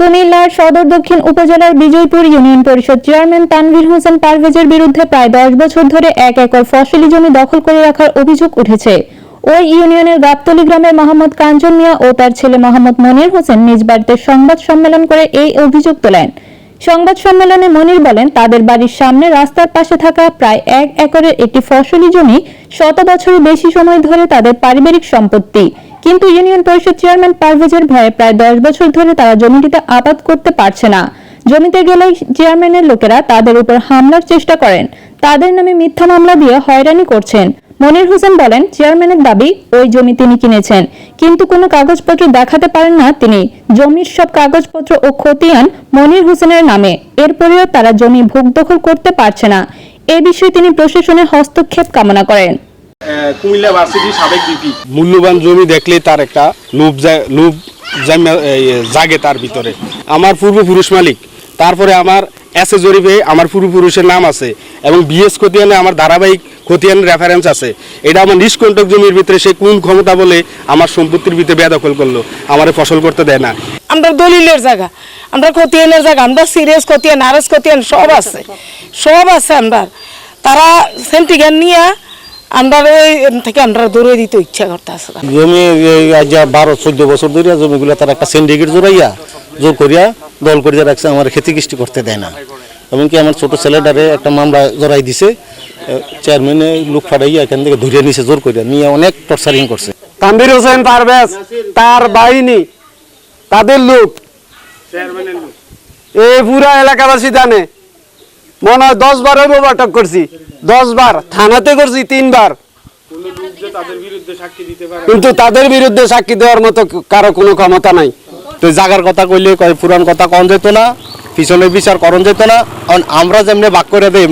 কুমিল্লার সদর দক্ষিণ উপজেলার বিজয়পুর ইউনিয়ন পরিষদ চেয়ারম্যান তানভীর হোসেন পারভেজের বিরুদ্ধে প্রায় দশ বছর ধরে এক একর ফসলি জমি দখল করে রাখার অভিযোগ উঠেছে। ওই ইউনিয়নের গাবতলী গ্রামের মোহাম্মদ কাঞ্চন মিয়া ও তার ছেলে মোহাম্মদ মনির হোসেন নিজ বাড়িতে সংবাদ সম্মেলন করে এই অভিযোগ তোলেন। সংবাদ সম্মেলনে মনির বলেন, তাদের বাড়ির সামনে রাস্তার পাশে থাকা প্রায় এক একরের একটি ফসলি জমি শত বছরের বেশি সময় ধরে তাদের পারিবারিক সম্পত্তি। কিন্তু ইউনিয়ন পরিষদ চেয়ারম্যান পারভেজের ভয়ে প্রায় দশ বছর ধরে তারা জমিটিতে আবাদ করতে পারছে না। জমিতে গেলে চেয়ারম্যানের লোকেরা তাদের উপর হামলার চেষ্টা করেন। তাদের নামে মিথ্যা মামলা দিয়ে হয়রানি করছেন। মনির হোসেন বলেন, চেয়ারম্যানের দাবি, ওই জমি তিনি কিনেছেন। কিন্তু কোনো কাগজপত্র দেখাতে পারেন না তিনি। জমির সব কাগজপত্র ও খতিয়ান মনির হোসেনের নামে। এরপরেও তারা জমি ভোগ দখল করতে পারছে না। এ বিষয়ে তিনি প্রশাসনের হস্তক্ষেপ কামনা করেন। কুমিল্লা ভার্সিটির সাবেক বিপি মূল্যবান জমি দেখলে তার একটা লোভ লোভ জাগে তার ভিতরে। আমার পূর্বপুরুষ মালিক তারপরে আমার এসে জরিপে আমার পূর্বপুরুষের নাম আছে এবং বিএস খতিয়ানে আমার ধারাবাহিক খতিয়ান রেফারেন্স আছে। এটা আমার নিষ্কণ্টক জমির ভিতরে সে কোন ক্ষমতা বলে আমার সম্পত্তির ভিতরে বেদখল করল আমার ফসল করতে দেয় না। আমরা দলিলের জায়গা আমরা খতিয়ানের জায়গা আমরা সিরিয়াস খতিয়ান আরএস খতিয়ান সব আছে। সব আছে আমরা। তারা সেন্টিগান নিয়ে আমরা এই থেকে আমরা দূরে দিতে ইচ্ছা করতে আছে জমি এই আজ বারো চোদ্দ বছর ধরে জমিগুলো তার একটা সিন্ডিকেট জোরাইয়া জোর করিয়া দল করিয়া রাখছে আমার খেতে কৃষ্টি করতে দেয় না। এমনকি আমার ছোট ছেলেটারে একটা মামলা জড়াই দিছে চেয়ারম্যানে লোক ফাটাইয়া এখান থেকে ধরিয়া নিছে জোর করিয়া নিয়ে অনেক টর্চারিং করছে। তানভীর হোসেন পারভেজ তার বাহিনী তাদের লোক। এই পুরা এলাকাবাসী জানে মনে হয় দশ বার হইব আটক করছি। দশ বার, থানাতে করছি তিনবার। কিন্তু তাদের বিরুদ্ধে সাক্ষী দেওয়ার মতো কারও কোনো ক্ষমতা নাই। তো জাগার কথা কইলে পুরান কথা কন যেত না, পিছনে বিচার করন যেত না। আমরা যেমনি বাক করে দেই